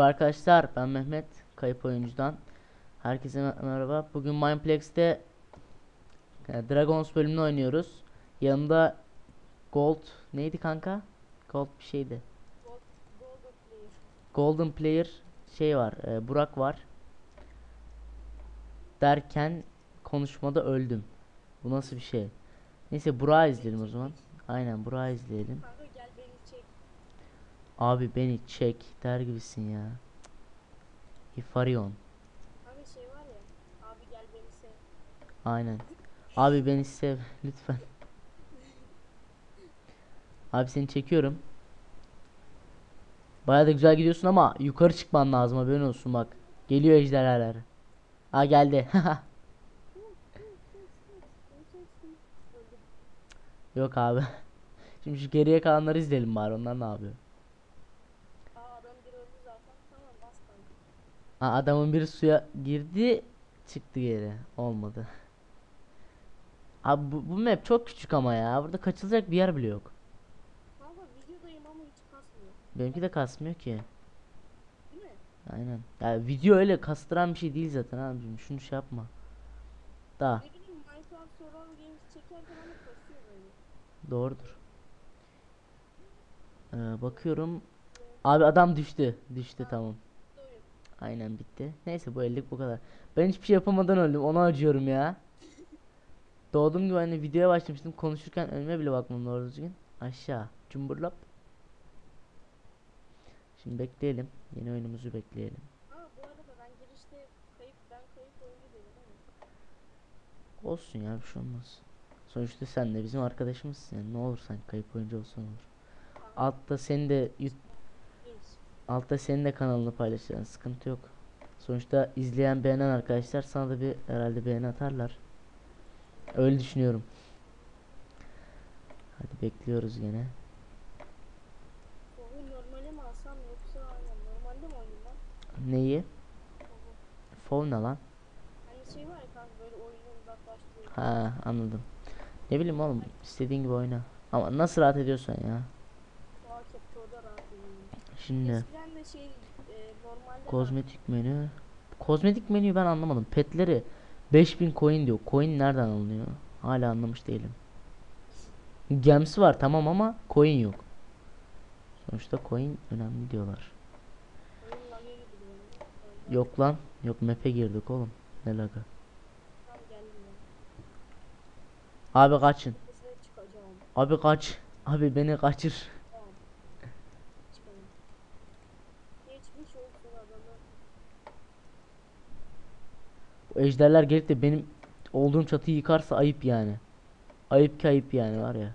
Merhaba arkadaşlar ben Mehmet kayıp oyuncudan. Herkese mer- merhaba. Bugün Mineplex'te e, Dragons bölümünü oynuyoruz. Yanımda Gold neydi kanka? Gold bir şeydi. Golden Player şey var e, Burak var. Derken konuşmada öldüm. Bu nasıl bir şey? Neyse Burak'ı izleyelim o zaman. Aynen Burak'ı izleyelim Kanka gel beni çek. Abi beni çek der gibisin ya Hifarion Kanka şey var ya. Abi gel beni sev. Aynen. Abi beni sev lütfen. Abi seni çekiyorum. Baya da güzel gidiyorsun ama yukarı çıkman lazım haberin olsun bak. Geliyor ejderhalar. Ha geldi. Yok abi. Şimdi şu geriye kalanları izleyelim bari onlar ne yapıyor. Aa adam bir öldü zaten. Tamam bas kanka. Ha, adamın biri suya girdi çıktı geri. Olmadı. Abi bu, bu map çok küçük ama ya. Burada kaçılacak bir yer bile yok. Kanka videodayım ama hiç kasmıyor. Benimki de kasmıyor ki. Değil mi? Aynen. Ya video öyle kastıran bir şey değil zaten abicim. Şunu şey yapma. Da Ne bileyim Minecraft Survival Games çekerken ama kasıyor böyle. doğrudur. Ee, bakıyorum. Abi adam düştü. Düştü tamam. Aynen bitti. Neyse bu ellik bu kadar. Ben hiçbir şey yapamadan öldüm. Ona acıyorum ya. Doğduğum gibi hani videoya başlamıştım. Konuşurken önüme bile bakmam doğru düzgün. Aşağı. Cumburlap. Şimdi bekleyelim. Yeni oyunumuzu bekleyelim. Ha bu arada ben girişte kayıp ben kayıp oyuncu dedim ama. Olsun ya bir şey olmaz. Sonuçta sen de bizim arkadaşımızsın yani ne olur sen kayıp oyuncu olsan olur. Altta senin de. Altta senin de kanalını paylaşacaksın sıkıntı yok. Sonuçta izleyen beğenen arkadaşlar sana da bir herhalde beğeni atarlar. Öyle düşünüyorum. Hadi bekliyoruz gene. Neyi? Fov ne lan? Hani şey var ya kanka böyle oyundan uzaklaştırıyor. Ha anladım. Ne bileyim oğlum istediğin gibi oyna. Ama nasıl rahat ediyorsan ya. Şimdi Eskiden de şey e, normalde kozmetik menü. Kozmetik menüyü ben anlamadım. Petleri 5000 coin diyor. Coin nereden alınıyor? Hala anlamış değilim. Gemsi var tamam ama coin yok. Sonuçta coin önemli diyorlar. lag'a. Yok lan. Yok map'e girdik oğlum. Ne ya. Abi kaçın. Abi kaç. Abi beni kaçır. Tamam. Çıkalım. Geçmiş olsun adamı. Bu ejderler gelip de benim olduğum çatıyı yıkarsa ayıp yani. Ayıp ki ayıp yani var ya.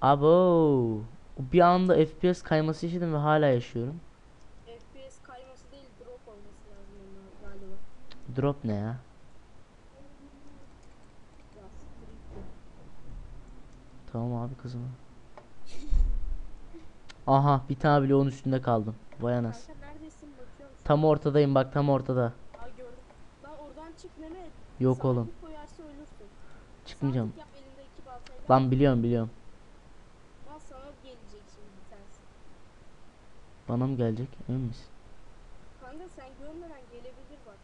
Abo. Bir anda FPS kayması yaşadım ve hala yaşıyorum. FPS kayması değil drop olması lazım galiba. Drop ne ya? Tamam abi kızım. Aha bir tane bloğun üstünde kaldım. Vay anas. Kanka neredesin bakıyorum şu Tam ortadayım bak tam ortada. Aa gördüm. Lan oradan çık Mehmet. Yok Sana oğlum. bir koyarsa ölürsün. Çıkmayacağım. Sabit yap elinde iki baltayla. Lan biliyorum biliyorum. Lan sana gelecek şimdi bir tanesi. Bana mı gelecek? Emin misin? Kanka sen görmeden gelebilir bak.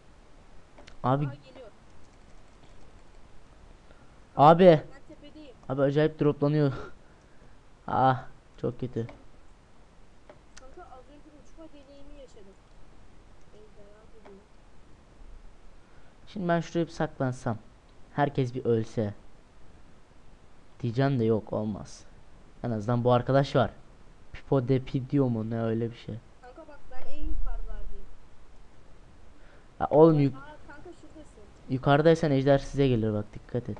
Abi Aa geliyor. abi Ben tepedeyim. abi acayip droplanıyor. ah çok kötü. Kanka az önce uçma deneyimi yaşadım. Ejderha geliyor. Şimdi ben şuraya bir saklansam. Herkes bir ölse. Diyeceğim de yok olmaz. En azından bu arkadaş var. Pipo de Pidio mu ne öyle bir şey. Kanka bak ben en yukarıdayım. Ya oğlum yuk- Aa kanka şuradasın. yukarıdaysan ejder size gelir bak dikkat et.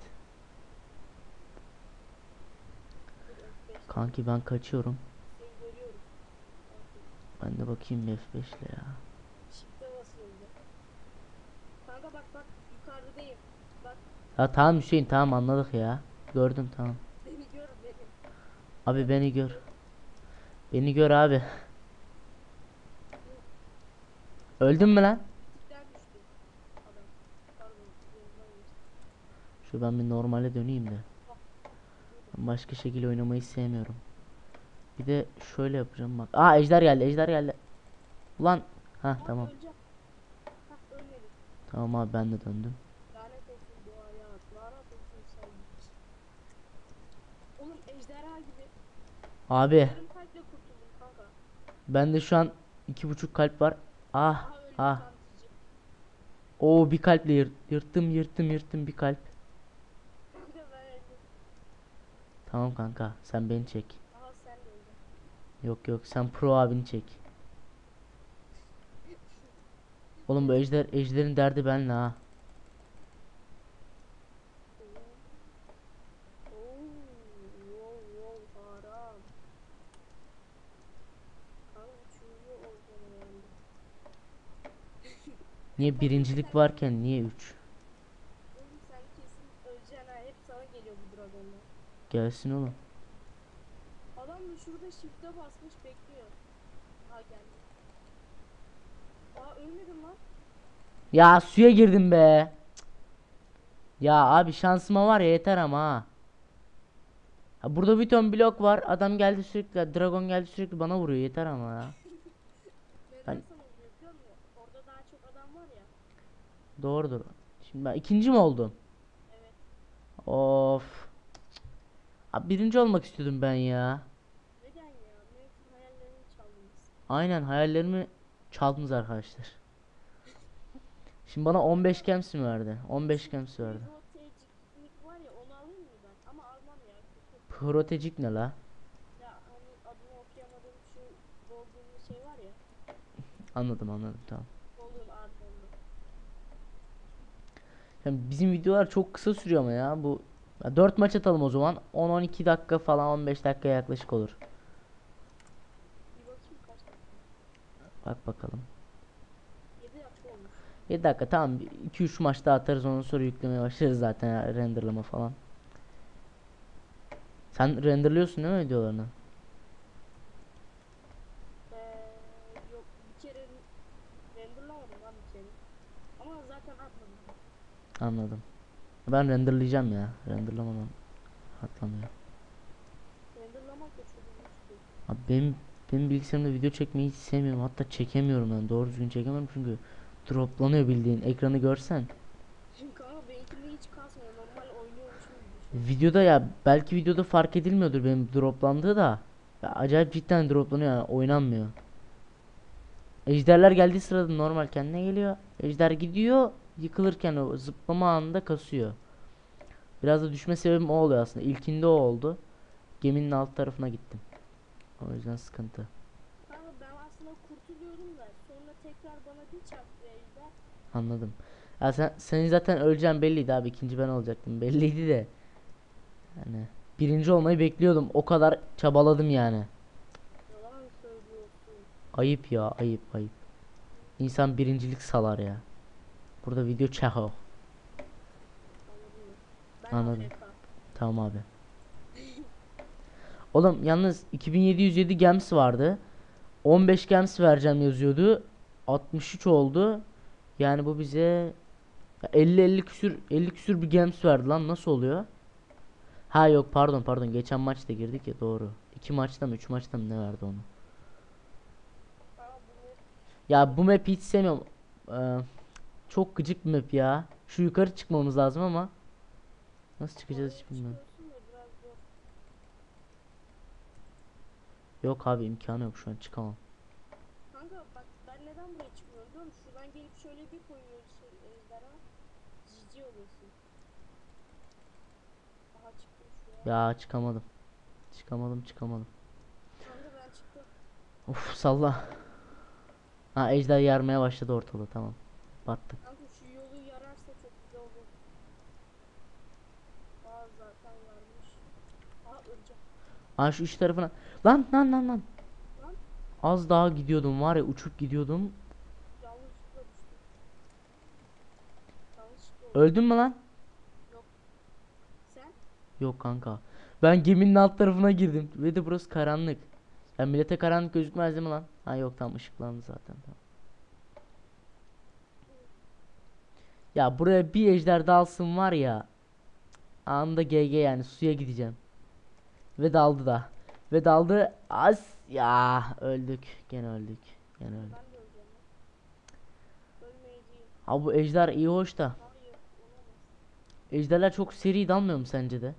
Dur F5 Kanki ben kaçıyorum. Ben de bakayım bir F5 ile ya. Kanka bak bak yukarıdayım. Bak Ya tamam Hüseyin tamam anladık ya. Gördüm tamam. beni gör beni. Abi beni gör. Beni gör abi. Öldün mü lan? Şu ben bir normale döneyim de. Başka şekilde oynamayı sevmiyorum. Bir de şöyle yapacağım bak. Aa ejder geldi ejder geldi. Ulan. Ha tamam. Öleceğim. Tamam abi ben de döndüm. Lanet olsun bu hayat. Lanet olsun sen. Oğlum ejderha gibi. Abi Yarım kalple kurtuldum kanka. bende şu an iki buçuk kalp var. Ah Aha ah. cici. Oo bir kalple yırt- yırttım yırttım yırttım bir kalp. Bir de ben öldüm. Tamam kanka sen beni çek. Aha sen de öldün. Yok yok sen pro abini çek. Oğlum bu ejder ejderin derdi benle ha. Niye birincilik varken niye 3? Oğlum sen kesin öleceksin ha. Hep sana geliyor bu dragonlar. Gelsin oğlum. Adam da şurada shift'e basmış bekliyor. Ha geldi. Aa ölmedim lan. Ya suya girdim be. Cık. Ya abi şansıma var ya yeter ama ha. Ha, burada bir ton blok var. Adam geldi sürekli, dragon geldi sürekli bana vuruyor yeter ama ya. Neden Ben- sana oluyor biliyor musun? Orada daha çok adam var ya. Doğrudur. Şimdi ben ikinci mi oldum? Evet. Of. Abi birinci olmak istiyordum ben ya. Neden ya? Çaldınız. Aynen hayallerimi çaldınız arkadaşlar. Şimdi bana 15 gems mi verdi? 15 gems verdi. Protejik ne la? Anladım anladım tamam. Yani bizim videolar çok kısa sürüyor ama ya bu 4 maç atalım o zaman 10-12 dakika falan 15 dakika yaklaşık olur. Bir bakayım kaç dakika. Bak bakalım. 7 dakika olmuş. 7 dakika tamam 2-3 maç daha atarız ondan sonra yüklemeye başlarız zaten renderlama falan. Sen renderlıyorsun değil mi videolarını? Ee, yok bir kere renderlamadım lan bir kere. Ama zaten atmadım. Anladım. Ben renderlayacağım ya. Renderlamadan atlamıyor. Renderlamak da çok. Abi benim benim bilgisayarımda video çekmeyi hiç sevmiyorum. Hatta çekemiyorum ben. Doğru düzgün çekemiyorum çünkü droplanıyor bildiğin. Ekranı görsen. Şimdi kanka benimkinde hiç kasmıyor. Normal oynuyormuşum düşün. Videoda ya belki videoda fark edilmiyordur benim droplandığı da. Ya acayip cidden droplanıyor yani oynanmıyor. Ejderler geldiği sırada normal kendine geliyor. Ejder gidiyor yıkılırken o zıplama anında kasıyor. Biraz da düşme sebebim o oluyor aslında. İlkinde o oldu. Geminin alt tarafına gittim. O yüzden sıkıntı. Kanka ben aslında kurtuluyordum da sonra tekrar bana bir çarptı ejder. Anladım. Ya sen senin zaten öleceğin belliydi abi. ikinci ben olacaktım. Belliydi de. Yani birinci olmayı bekliyordum. O kadar çabaladım yani. Yalan söylüyorsun. Ayıp ya, ayıp, ayıp. İnsan birincilik salar ya. Burada video? Ben Anladım. AFK. Tamam abi. Oğlum yalnız 2707 gems vardı. 15 gems vereceğim yazıyordu. 63 oldu. Yani bu bize 50 50 küsür 50 küsür bir gems verdi lan nasıl oluyor? Ha yok pardon pardon geçen maçta girdik ya doğru. 2 maçta mı 3 maçta mı ne verdi onu? Ya bu map hiç sevmiyorum. Ee, çok gıcık bir map ya. Şu yukarı çıkmamız lazım ama nasıl çıkacağız hiç bilmiyorum. çıkıyorsun da biraz zor. Yok abi imkanı yok şu an çıkamam. Kanka bak ben neden buraya çıkmıyorum biliyor musun? Şuradan gelip şöyle bir koyuyorsun ejderha. Cici oluyorsun. Aha çıktım şuraya. Ya çıkamadım. Çıkamadım çıkamadım. Kanka ben çıktım. Of salla. Ha ejder yarmaya başladı ortalığı tamam. Battık. Kanka şu yolu yararsa çok güzel olur. Aa zaten varmış. Aa öleceğim. Aa şu üç tarafına. Lan lan lan lan. Az daha gidiyordum var ya uçup gidiyordum. Öldün mü lan? Yok kanka. Ben geminin alt tarafına girdim ve de burası karanlık. Ya millete karanlık gözükmez değil mi lan? Ha yok tam ışıklandı zaten. Ya buraya bir ejder dalsın var ya. Anında GG yani suya gideceğim. Ve daldı da. Ve daldı. As ya öldük. Gene öldük. Gene öldük. Ha bu ejder iyi hoş da. Ejderler çok seri dalmıyor mu sence de?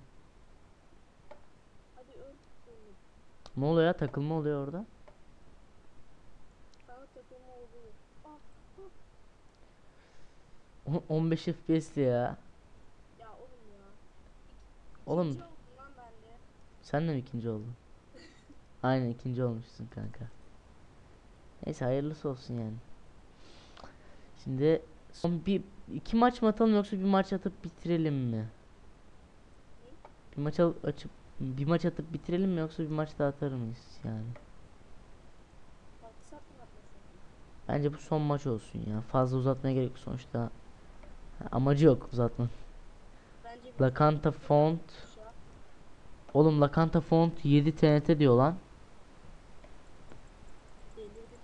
Ne oluyor ya? Takılma oluyor orada. O- 15 FPS ya. Ya oğlum ya. Oğlum sen de mi ikinci oldun? Aynen ikinci olmuşsun kanka. Neyse hayırlısı olsun yani. Şimdi son bir iki maç mı atalım yoksa bir maç atıp bitirelim mi? Bir maç al- açıp bir maç atıp bitirelim mi yoksa bir maç daha atar mıyız yani? Bence bu son maç olsun ya. Fazla uzatmaya gerek yok sonuçta. Amacı yok uzatma. Lakanta font. Oğlum Lakanta font 7 TNT diyor lan. Delirdi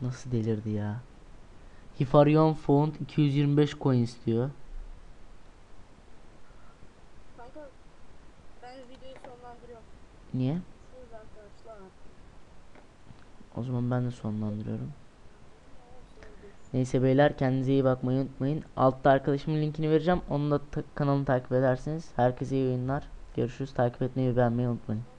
kanka. Nasıl delirdi ya? Hifarion font 225 coin istiyor. Kanka ben videoyu sonlandırıyorum. Niye? O zaman ben de sonlandırıyorum. Neyse beyler kendinize iyi bakmayı unutmayın. Altta arkadaşımın linkini vereceğim. Onun da ta- kanalını takip ederseniz. Herkese iyi oyunlar. Görüşürüz. Takip etmeyi ve beğenmeyi unutmayın.